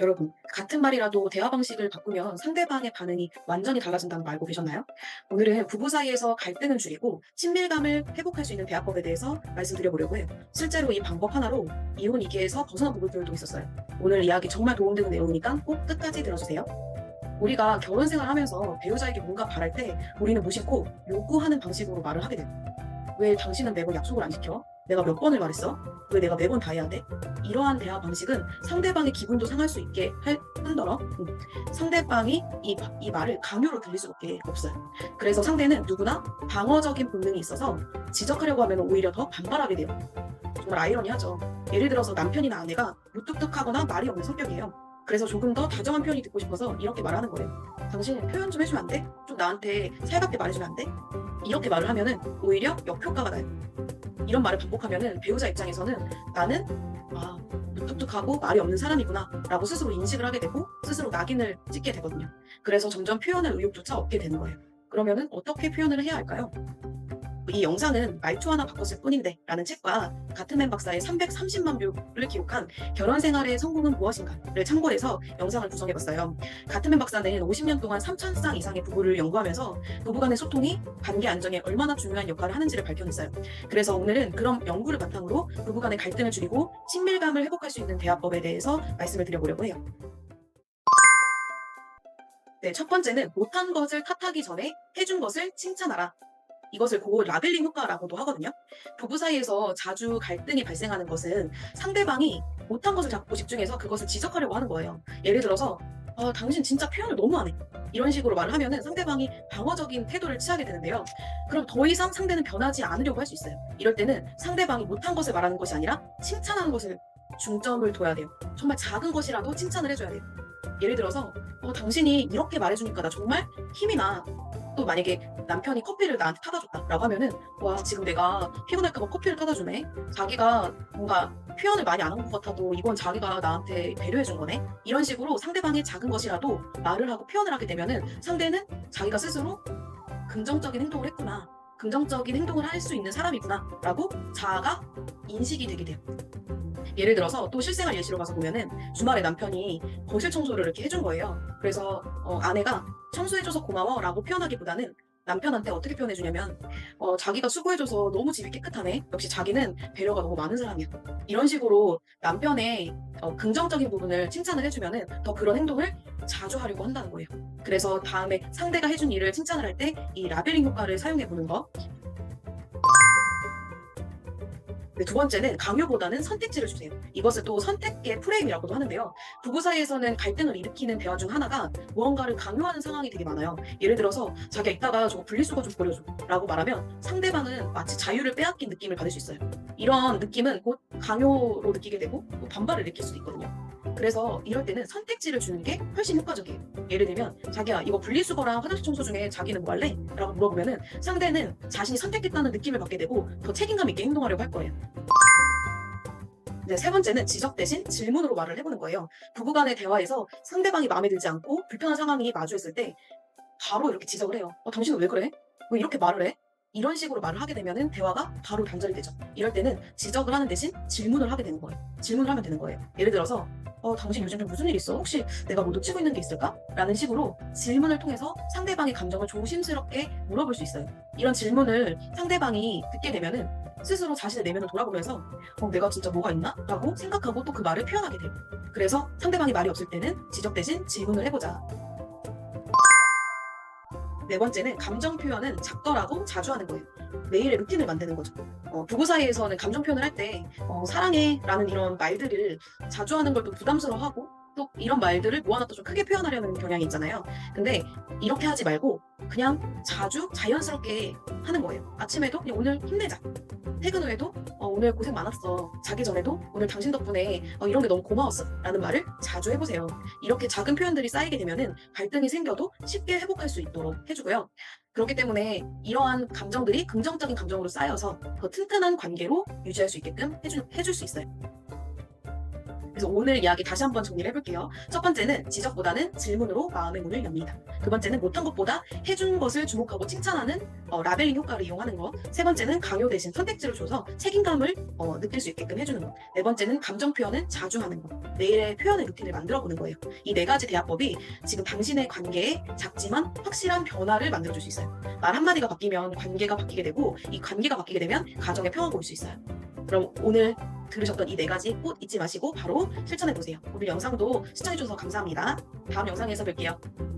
여러분, 같은 말이라도 대화 방식을 바꾸면 상대방의 반응이 완전히 달라진다는 거 알고 계셨나요? 오늘은 부부 사이에서 갈등을 줄이고 친밀감을 회복할 수 있는 대화법에 대해서 말씀드려보려고 해요. 실제로 이 방법 하나로 이혼 이기에서 벗어난 부부들도 있었어요. 오늘 이야기 정말 도움되는 내용이니까 꼭 끝까지 들어주세요. 우리가 결혼 생활하면서 배우자에게 뭔가 바랄 때 우리는 무심코 요구하는 방식으로 말을 하게 돼요. 왜 당신은 매번 약속을 안 지켜? 내가 몇 번을 말했어? 왜 내가 매번 다 해야 돼? 이러한 대화 방식은 상대방의 기분도 상할 수 있게 할 뿐더러 음, 상대방이 이, 이 말을 강요로 들릴 수밖에 없어요. 그래서 상대는 누구나 방어적인 본능이 있어서 지적하려고 하면 오히려 더 반발하게 돼요. 정말 아이러니하죠. 예를 들어서 남편이나 아내가 무뚝뚝하거나 말이 없는 성격이에요. 그래서 조금 더 다정한 표현이 듣고 싶어서 이렇게 말하는 거예요. 당신 표현 좀 해주면 안 돼? 좀 나한테 살갑게 말해주면 안 돼? 이렇게 말을 하면은 오히려 역효과가 나요. 이런 말을 반복하면은 배우자 입장에서는 나는 아 무뚝뚝하고 말이 없는 사람이구나 라고 스스로 인식을 하게 되고 스스로 낙인을 찍게 되거든요. 그래서 점점 표현할 의욕조차 없게 되는 거예요. 그러면은 어떻게 표현을 해야 할까요? 이 영상은 말투 하나 바꿨을 뿐인데 라는 책과 가트맨 박사의 330만 뷰를 기록한 결혼 생활의 성공은 무엇인가를 참고해서 영상을 구성해봤어요. 가트맨 박사는 50년 동안 3,000쌍 이상의 부부를 연구하면서 부부간의 소통이 관계 안정에 얼마나 중요한 역할을 하는지를 밝혀냈어요. 그래서 오늘은 그런 연구를 바탕으로 부부간의 갈등을 줄이고 친밀감을 회복할 수 있는 대화법에 대해서 말씀을 드려보려고 해요. 네, 첫 번째는 못한 것을 탓하기 전에 해준 것을 칭찬하라. 이것을 고 라벨링 효과라고도 하거든요. 부부 사이에서 자주 갈등이 발생하는 것은 상대방이 못한 것을 자꾸 집중해서 그것을 지적하려고 하는 거예요. 예를 들어서 아, 당신 진짜 표현을 너무 안 해. 이런 식으로 말을 하면은 상대방이 방어적인 태도를 취하게 되는데요. 그럼 더 이상 상대는 변하지 않으려고 할 수 있어요. 이럴 때는 상대방이 못한 것을 말하는 것이 아니라 칭찬하는 것을 중점을 둬야 돼요. 정말 작은 것이라도 칭찬을 해줘야 돼요. 예를 들어서 어, 당신이 이렇게 말해주니까 나 정말 힘이 나. 또 만약에 남편이 커피를 나한테 타다 줬다라고 하면은 와 지금 내가 피곤할까 봐 커피를 타다 주네. 자기가 뭔가 표현을 많이 안 한 것 같아도 이건 자기가 나한테 배려해 준 거네. 이런 식으로 상대방의 작은 것이라도 말을 하고 표현을 하게 되면은 상대는 자기가 스스로 긍정적인 행동을 했구나. 긍정적인 행동을 할 수 있는 사람이구나라고 자아가 인식이 되게 돼요. 예를 들어서 또 실생활 예시로 가서 보면은 주말에 남편이 거실 청소를 이렇게 해준 거예요. 그래서 어, 아내가 청소해줘서 고마워라고 표현하기보다는 남편한테 어떻게 표현해주냐면 어, 자기가 수고해줘서 너무 집이 깨끗하네. 역시 자기는 배려가 너무 많은 사람이야. 이런 식으로 남편의 어, 긍정적인 부분을 칭찬을 해주면은 더 그런 행동을 자주 하려고 한다는 거예요. 그래서 다음에 상대가 해준 일을 칭찬을 할 때 이 라벨링 효과를 사용해 보는 거. 두 번째는 강요보다는 선택지를 주세요. 이것을 또 선택의 프레임이라고도 하는데요. 부부 사이에서는 갈등을 일으키는 대화 중 하나가 무언가를 강요하는 상황이 되게 많아요. 예를 들어서 자기가 이따가 저거 분리수거 좀 버려줘 라고 말하면 상대방은 마치 자유를 빼앗긴 느낌을 받을 수 있어요. 이런 느낌은 곧 강요로 느끼게 되고 또 반발을 느낄 수도 있거든요. 그래서 이럴 때는 선택지를 주는 게 훨씬 효과적이에요. 예를 들면 자기야 이거 분리수거랑 화장실 청소 중에 자기는 뭐 할래? 라고 물어보면은 상대는 자신이 선택했다는 느낌을 받게 되고 더 책임감 있게 행동하려고 할 거예요. 이제 세 번째는 지적 대신 질문으로 말을 해보는 거예요. 부부 간의 대화에서 상대방이 마음에 들지 않고 불편한 상황이 마주했을 때 바로 이렇게 지적을 해요. 어, 당신은 왜 그래? 왜 이렇게 말을 해? 이런 식으로 말을 하게 되면은 대화가 바로 단절이 되죠. 이럴 때는 지적을 하는 대신 질문을 하게 되는 거예요. 질문을 하면 되는 거예요. 예를 들어서 어, 당신 요즘 좀 무슨 일 있어? 혹시 내가 뭐 놓치고 있는 게 있을까? 라는 식으로 질문을 통해서 상대방의 감정을 조심스럽게 물어볼 수 있어요. 이런 질문을 상대방이 듣게 되면은 스스로 자신의 내면을 돌아보면서 어, 내가 진짜 뭐가 있나? 라고 생각하고 또 그 말을 표현하게 돼요. 그래서 상대방이 말이 없을 때는 지적 대신 질문을 해보자. 네 번째는 감정 표현은 작더라도 자주 하는 거예요. 매일의 루틴을 만드는 거죠. 어, 부부 사이에서는 감정 표현을 할 때 어, 사랑해라는 이런 말들을 자주 하는 걸 또 부담스러워하고 또 이런 말들을 모아놨다 좀 크게 표현하려는 경향이 있잖아요. 근데 이렇게 하지 말고 그냥 자주 자연스럽게 하는 거예요. 아침에도 그냥 오늘 힘내자. 퇴근 후에도 어, 오늘 고생 많았어. 자기 전에도 오늘 당신 덕분에 어, 이런 게 너무 고마웠어. 라는 말을 자주 해보세요. 이렇게 작은 표현들이 쌓이게 되면은 갈등이 생겨도 쉽게 회복할 수 있도록 해주고요. 그렇기 때문에 이러한 감정들이 긍정적인 감정으로 쌓여서 더 튼튼한 관계로 유지할 수 있게끔 해주, 해줄 수 있어요. 그래서 오늘 이야기 다시 한번 정리를 해볼게요. 첫 번째는 지적보다는 질문으로 마음의 문을 엽니다. 두 번째는 못한 것보다 해준 것을 주목하고 칭찬하는 어, 라벨링 효과를 이용하는 것. 세 번째는 강요 대신 선택지를 줘서 책임감을 어, 느낄 수 있게끔 해주는 것. 네 번째는 감정 표현은 자주 하는 것. 내일의 표현의 루틴을 만들어 보는 거예요. 이 네 가지 대화법이 지금 당신의 관계에 작지만 확실한 변화를 만들어줄 수 있어요. 말 한마디가 바뀌면 관계가 바뀌게 되고 이 관계가 바뀌게 되면 가정에 평화가 올 수 있어요. 그럼 오늘 들으셨던 이 네 가지 꼭 잊지 마시고 바로 실천해 보세요. 오늘 영상도 시청해 주셔서 감사합니다. 다음 영상에서 뵐게요.